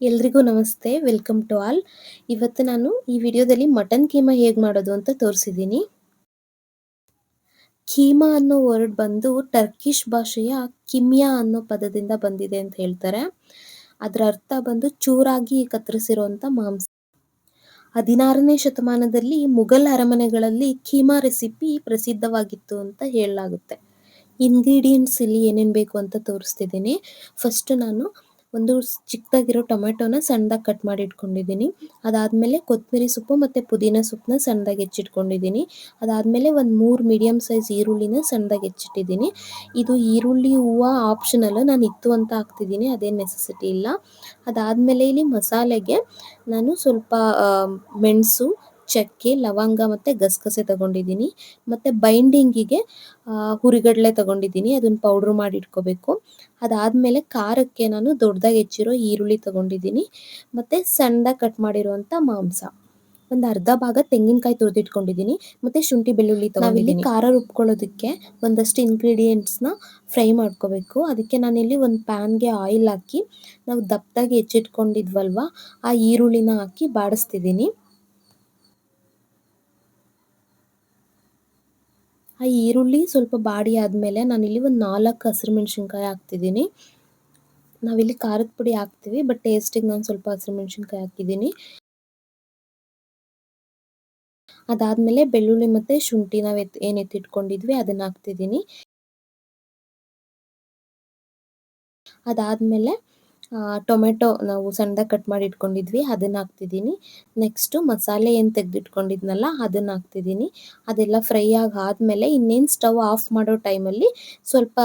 ಎಲ್ರಿಗೂ ನಮಸ್ತೆ, welcome to all. ಇವತ್ತು ನಾನು ಈ ವಿಡಿಯೋದಲ್ಲಿ ಮಟನ್ ಕೀಮಾ ಹೇಗೆ ಮಾಡೋದು ಅಂತ ತೋರಿಸಿದ್ದೀನಿ. ಕೀಮಾ ಅನ್ನೋ ವರ್ಡ್ ಬಂದು ಟರ್ಕಿಶ್ ಭಾಷೆಯ ಕಿಮಿಯಾ ಅನ್ನೋ ಪದದಿಂದ ಬಂದಿದೆ ಅಂತ ಹೇಳ್ತಾರೆ. ಅದರ ಅರ್ಥ ಬಂದು ಚೂರಾಗಿ ಕತ್ತರಿಸಿರುವಂಥ ಮಾಂಸ. ಹದಿನಾರನೇ ಶತಮಾನದಲ್ಲಿ ಮುಘಲ್ ಅರಮನೆಗಳಲ್ಲಿ ಕೀಮಾ ರೆಸಿಪಿ ಪ್ರಸಿದ್ಧವಾಗಿತ್ತು ಅಂತ ಹೇಳಲಾಗುತ್ತೆ. ಇಂಗ್ರೀಡಿಯೆಂಟ್ಸ್ ಇಲ್ಲಿ ಏನೇನು ಬೇಕು ಅಂತ ತೋರಿಸ್ತಿದ್ದೀನಿ. ಫಸ್ಟ್ ನಾನು ಒಂದು ಚಿಕ್ಕದಾಗಿರೋ ಟೊಮೆಟೊನ ಸಣ್ಣದಾಗಿ ಕಟ್ ಮಾಡಿ ಇಟ್ಕೊಂಡಿದ್ದೀನಿ. ಅದಾದಮೇಲೆ ಕೊತ್ತಂಬರಿ ಸೊಪ್ಪು ಮತ್ತು ಪುದೀನ ಸೊಪ್ಪನ್ನ ಸಣ್ಣದಾಗಿ ಹೆಚ್ಚಿಟ್ಕೊಂಡಿದ್ದೀನಿ. ಅದಾದಮೇಲೆ ಒಂದು ಮೂರು ಮೀಡಿಯಮ್ ಸೈಜ್ ಈರುಳ್ಳಿನ ಸಣ್ಣದಾಗಿ ಹೆಚ್ಚಿಟ್ಟಿದ್ದೀನಿ. ಇದು ಈರುಳ್ಳಿ ಹೂವು ಆಪ್ಷನಲ್ಲು ನಾನು ಇತ್ತು ಅಂತ ಹಾಕ್ತಿದ್ದೀನಿ ಅದೇನು ನೆಸೆಸಿಟಿ ಇಲ್ಲ. ಅದಾದಮೇಲೆ ಇಲ್ಲಿ ಮಸಾಲೆಗೆ ನಾನು ಸ್ವಲ್ಪ ಮೆಣಸು ಚಕ್ಕೆ ಲವಂಗ ಮತ್ತೆ ಗಸಗಸೆ ತಗೊಂಡಿದ್ದೀನಿ. ಮತ್ತೆ ಬೈಂಡಿಂಗಿಗೆ ಹುರಿಗಡಲೆ ತಗೊಂಡಿದ್ದೀನಿ. ಅದನ್ನ ಪೌಡರ್ ಮಾಡಿ ಇಟ್ಕೋಬೇಕು. ಅದಾದ್ಮೇಲೆ ಖಾರಕ್ಕೆ ನಾನು ದೊಡ್ಡದಾಗಿ ಹೆಚ್ಚಿರೋ ಈರುಳ್ಳಿ ತಗೊಂಡಿದ್ದೀನಿ. ಮತ್ತೆ ಸಣ್ಣದಾಗಿ ಕಟ್ ಮಾಡಿರುವಂತ ಮಾಂಸ. ಒಂದು ಅರ್ಧ ಭಾಗ ತೆಂಗಿನಕಾಯಿ ತುರಿದಿಟ್ಕೊಂಡಿದ್ದೀನಿ ಮತ್ತೆ ಶುಂಠಿ ಬೆಳ್ಳುಳ್ಳಿ ತಗೊಂಡಿದ್ದೀನಿ. ಖಾರ ರುಬ್ಕೊಳ್ಳೋದಕ್ಕೆ ಒಂದಷ್ಟು ಇಂಗ್ರೀಡಿಯೆಂಟ್ಸ್ನ ಫ್ರೈ ಮಾಡ್ಕೋಬೇಕು. ಅದಕ್ಕೆ ನಾನಿಲ್ಲಿ ಒಂದು ಪ್ಯಾನ್ಗೆ ಆಯಿಲ್ ಹಾಕಿ ನಾವು ದಪ್ಪದಾಗಿ ಹೆಚ್ಚಿಟ್ಕೊಂಡಿದ್ವಲ್ವ ಆ ಈರುಳ್ಳಿನ ಹಾಕಿ ಬಾಡಿಸ್ತಿದ್ದೀನಿ. ಆ ಈರುಳ್ಳಿ ಸ್ವಲ್ಪ ಬಾಡಿ ಆದಮೇಲೆ ನಾನಿಲ್ಲಿ ಒಂದು ನಾಲ್ಕು ಹಸಿರು ಮೆಣಸಿನ್ಕಾಯಿ ಹಾಕ್ತಿದ್ದೀನಿ. ನಾವಿಲ್ಲಿ ಖಾರದ ಪುಡಿ ಹಾಕ್ತೀವಿ ಬಟ್ ಟೇಸ್ಟಿಗೆ ನಾನು ಸ್ವಲ್ಪ ಹಸಿರು ಮೆಣಸಿನ್ಕಾಯಿ ಹಾಕಿದ್ದೀನಿ. ಅದಾದಮೇಲೆ ಬೆಳ್ಳುಳ್ಳಿ ಮತ್ತು ಶುಂಠಿ ನಾವು ಎತ್, ಏನು ಎತ್ತಿಟ್ಕೊಂಡಿದ್ವಿ ಅದನ್ನು ಹಾಕ್ತಿದ್ದೀನಿ. ಅದಾದಮೇಲೆ ಟೊಮೆಟೊ ನಾವು ಸಣ್ಣದಾಗಿ ಕಟ್ ಮಾಡಿ ಇಟ್ಕೊಂಡಿದ್ವಿ, ಅದನ್ನ ಹಾಕ್ತಿದ್ದೀನಿ. ನೆಕ್ಸ್ಟು ಮಸಾಲೆ ಏನು ತೆಗೆದಿಟ್ಕೊಂಡಿದ್ನಲ್ಲ, ಅದನ್ನು ಹಾಕ್ತಿದ್ದೀನಿ. ಅದೆಲ್ಲ ಫ್ರೈ ಆಗಿ ಆದಮೇಲೆ ಇನ್ನೇನು ಸ್ಟವ್ ಆಫ್ ಮಾಡೋ ಟೈಮಲ್ಲಿ ಸ್ವಲ್ಪ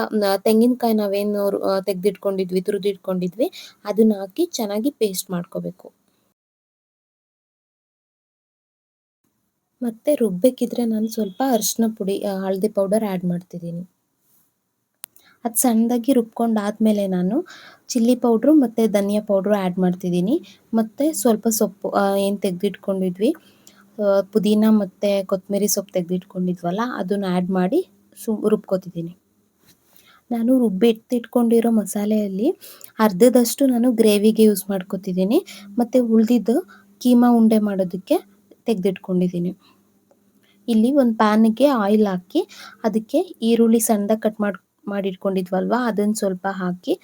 ತೆಂಗಿನಕಾಯಿ ನಾವೇನು ತೆಗೆದಿಟ್ಕೊಂಡಿದ್ವಿ, ತುರಿದಿಟ್ಕೊಂಡಿದ್ವಿ, ಅದನ್ನ ಹಾಕಿ ಚೆನ್ನಾಗಿ ಪೇಸ್ಟ್ ಮಾಡ್ಕೋಬೇಕು. ಮತ್ತು ರುಬ್ಬೇಕಿದ್ರೆ ನಾನು ಸ್ವಲ್ಪ ಅರಿಶಿನ ಪುಡಿ ಹಳದಿ ಪೌಡರ್ ಆ್ಯಡ್ ಮಾಡ್ತಿದ್ದೀನಿ. ಅದು ಸಣ್ಣದಾಗಿ ರುಬ್ಕೊಂಡಾದಮೇಲೆ ನಾನು ಚಿಲ್ಲಿ ಪೌಡ್ರು ಮತ್ತು ಧನಿಯಾ ಪೌಡ್ರು ಆ್ಯಡ್ ಮಾಡ್ತಿದ್ದೀನಿ. ಮತ್ತು ಸ್ವಲ್ಪ ಸೊಪ್ಪು ಏನು ತೆಗೆದಿಟ್ಕೊಂಡಿದ್ವಿ ಪುದೀನ ಮತ್ತು ಕೊತ್ತಂಬರಿ ಸೊಪ್ಪು ತೆಗೆದಿಟ್ಕೊಂಡಿದ್ವಲ್ಲ, ಅದನ್ನು ಆ್ಯಡ್ ಮಾಡಿ ಸು, ರುಬ್ಕೋತಿದ್ದೀನಿ. ನಾನು ರುಬ್ಬಿಟ್ಟಿಟ್ಕೊಂಡಿರೋ ಮಸಾಲೆಯಲ್ಲಿ ಅರ್ಧದಷ್ಟು ನಾನು ಗ್ರೇವಿಗೆ ಯೂಸ್ ಮಾಡ್ಕೊತಿದ್ದೀನಿ. ಮತ್ತು ಉಳಿದಿದ್ದು ಕೀಮಾ ಉಂಡೆ ಮಾಡೋದಕ್ಕೆ ತೆಗೆದಿಟ್ಕೊಂಡಿದ್ದೀನಿ. ಇಲ್ಲಿ ಒಂದು ಪ್ಯಾನಿಗೆ ಆಯಿಲ್ ಹಾಕಿ, ಅದಕ್ಕೆ ಈರುಳ್ಳಿ ಸಣ್ಣದಾಗಿ ಕಟ್ ಮಾಡಿ ಮಾಡಿಟ್ಕೊಂಡಿದ್ವಲ್ವ? ಅದನ್ನು ಸ್ವಲ್ಪ ಹಾಕಿ,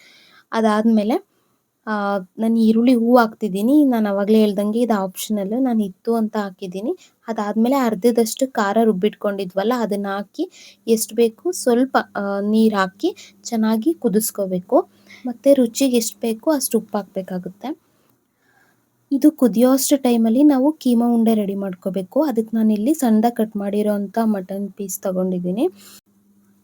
ಅದಾದಮೇಲೆ ನಾನು ಈರುಳ್ಳಿ ಹೂವು ಹಾಕ್ತಿದ್ದೀನಿ. ನಾನು ಅವಾಗ್ಲೇ ಹೇಳ್ದಂಗೆ ಇದು ಆಪ್ಷನಲ್ ನಾನು ಇತ್ತು ಅಂತ ಹಾಕಿದ್ದೀನಿ. ಅದಾದಮೇಲೆ ಅರ್ಧದಷ್ಟು ಖಾರ ರುಬ್ಬಿಟ್ಕೊಂಡಿದ್ವಲ್ಲ, ಅದನ್ನು ಹಾಕಿ, ಎಷ್ಟು ಬೇಕು ಸ್ವಲ್ಪ ನೀರು ಹಾಕಿ ಚೆನ್ನಾಗಿ ಕುದಿಸ್ಕೋಬೇಕು. ಮತ್ತು ರುಚಿಗೆ ಎಷ್ಟು ಬೇಕು ಅಷ್ಟು ಉಪ್ಪು ಹಾಕಬೇಕಾಗುತ್ತೆ. ಇದು ಕುದಿಯೋ ಅಷ್ಟು ಟೈಮಲ್ಲಿ ನಾವು ಕೀಮಾ ಉಂಡೆ ರೆಡಿ ಮಾಡ್ಕೋಬೇಕು. ಅದಕ್ಕೆ ಇಲ್ಲಿ ಸಣ್ಣದಾಗಿ ಕಟ್ ಮಾಡಿರೋ ಅಂಥ ಮಟನ್ ಪೀಸ್ ತೊಗೊಂಡಿದ್ದೀನಿ.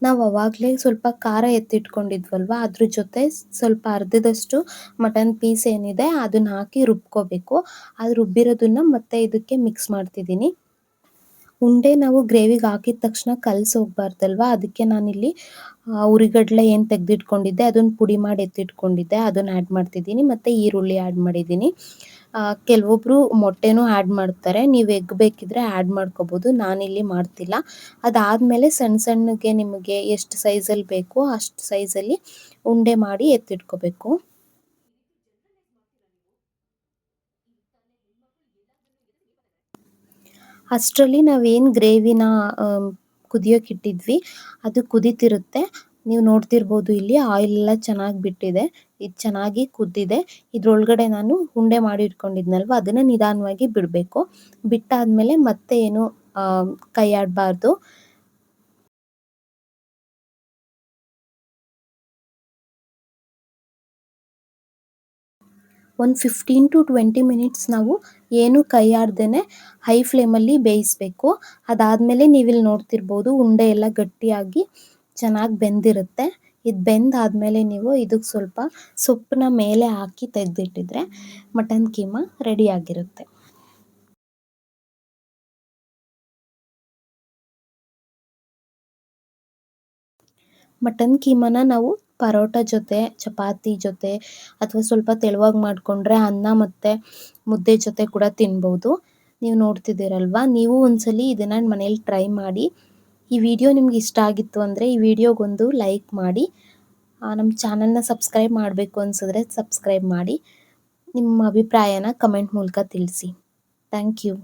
ನಾವು ಅವಾಗಲೇ ಸ್ವಲ್ಪ ಖಾರ ಎತ್ತಿಟ್ಕೊಂಡಿದ್ವಲ್ವ? ಅದ್ರ ಜೊತೆ ಸ್ವಲ್ಪ ಅರ್ಧದಷ್ಟು ಮಟನ್ ಪೀಸ್ ಏನಿದೆ, ಅದನ್ನ ಹಾಕಿ ರುಬ್ಕೋಬೇಕು. ಅದು ರುಬ್ಬಿರೋದನ್ನ ಮತ್ತೆ ಇದಕ್ಕೆ ಮಿಕ್ಸ್ ಮಾಡ್ತಿದ್ದೀನಿ. ಉಂಡೆ ನಾವು ಗ್ರೇವಿಗೆ ಹಾಕಿದ ತಕ್ಷಣ ಕಲಸಿ ಹೋಗ್ಬಾರ್ದಲ್ವ? ಅದಕ್ಕೆ ನಾನಿಲ್ಲಿ ಉರಿಗಡ್ಲೆ ಏನು ತೆಗೆದಿಟ್ಕೊಂಡಿದ್ದೆ ಅದನ್ನು ಪುಡಿ ಮಾಡಿ ಎತ್ತಿಟ್ಕೊಂಡಿದ್ದೆ, ಅದನ್ನು ಆ್ಯಡ್ ಮಾಡ್ತಿದ್ದೀನಿ. ಮತ್ತು ಈರುಳ್ಳಿ ಆ್ಯಡ್ ಮಾಡಿದ್ದೀನಿ. ಕೆಲವೊಬ್ಬರು ಮೊಟ್ಟೆನೂ ಆ್ಯಡ್ ಮಾಡ್ತಾರೆ. ನೀವು ಎಗ್ ಬೇಕಿದ್ರೆ ಆ್ಯಡ್ ಮಾಡ್ಕೋಬೋದು. ನಾನಿಲ್ಲಿ ಮಾಡ್ತಿಲ್ಲ. ಅದಾದಮೇಲೆ ಸಣ್ಣ ಸಣ್ಣಗೆ ನಿಮಗೆ ಎಷ್ಟು ಸೈಜಲ್ಲಿ ಬೇಕೋ ಅಷ್ಟು ಸೈಜಲ್ಲಿ ಉಂಡೆ ಮಾಡಿ ಎತ್ತಿಟ್ಕೋಬೇಕು. ಅಷ್ಟರಲ್ಲಿ ನಾವೇನು ಗ್ರೇವಿನ ಕುದಿಯೋಕೆ ಇಟ್ಟಿದ್ವಿ. ಅದು ಕುದೀತಿರುತ್ತೆ. ನೀವು ನೋಡ್ತಿರ್ಬೋದು ಇಲ್ಲಿ ಆಯಿಲ್ ಎಲ್ಲ ಚೆನ್ನಾಗಿ ಬಿಟ್ಟಿದೆ. ಇದು ಚೆನ್ನಾಗಿ ಕುದ್ದಿದೆ. ಇದ್ರೊಳಗಡೆ ನಾನು ಉಂಡೆ ಮಾಡಿ ಇಟ್ಕೊಂಡಿದ್ನಲ್ವ, ಅದನ್ನ ನಿಧಾನವಾಗಿ ಬಿಡಬೇಕು. ಬಿಟ್ಟಾದ್ಮೇಲೆ ಮತ್ತೆ ಏನು ಕೈ ಆಡಬಾರ್ದು ಒಂದು ಫಿಫ್ಟೀನ್ ಟು ಟ್ವೆಂಟಿ ಮಿನಿಟ್ಸ್ ನಾವು ಏನು ಕೈ ಆಡ್ದೇ ಹೈ ಫ್ಲೇಮಲ್ಲಿ ಬೇಯಿಸಬೇಕು. ಅದಾದಮೇಲೆ ನೀವಿಲ್ಲಿ ನೋಡ್ತಿರ್ಬೋದು ಉಂಡೆ ಎಲ್ಲ ಗಟ್ಟಿಯಾಗಿ ಚೆನ್ನಾಗಿ ಬೆಂದಿರುತ್ತೆ. ಇದು ಬೆಂದಾದಮೇಲೆ ನೀವು ಇದಕ್ಕೆ ಸ್ವಲ್ಪ ಸೊಪ್ಪನ್ನ ಮೇಲೆ ಹಾಕಿ ತೆಗೆದಿಟ್ಟಿದ್ರೆ ಮಟನ್ ಕೀಮಾ ರೆಡಿಯಾಗಿರುತ್ತೆ ಮಟನ್ ಕೀಮಾನ ನಾವು ಪರೋಟ ಜೊತೆ, ಚಪಾತಿ ಜೊತೆ ಅಥವಾ ಸ್ವಲ್ಪ ತೆಳುವಾಗಿ ಮಾಡಿಕೊಂಡ್ರೆ ಅನ್ನ ಮತ್ತು ಮುದ್ದೆ ಜೊತೆ ಕೂಡ ತಿನ್ಬೋದು. ನೀವು ನೋಡ್ತಿದ್ದೀರಲ್ವ? ನೀವು ಒಂದ್ಸಲಿ ಇದನ್ನ ಮನೇಲಿ ಟ್ರೈ ಮಾಡಿ ಈ ವಿಡಿಯೋ ನಿಮ್ಗೆ ಇಷ್ಟ ಆಗಿತ್ತು ಅಂದರೆ ಈ ವಿಡಿಯೋಗೊಂದು ಲೈಕ್ ಮಾಡಿ. ನಮ್ಮ ಚಾನಲ್ನ ಸಬ್ಸ್ಕ್ರೈಬ್ ಮಾಡಬೇಕು ಅನಿಸಿದ್ರೆ ಸಬ್ಸ್ಕ್ರೈಬ್ ಮಾಡಿ. ನಿಮ್ಮ ಅಭಿಪ್ರಾಯನ ಕಮೆಂಟ್ ಮೂಲಕ ತಿಳಿಸಿ. Thank you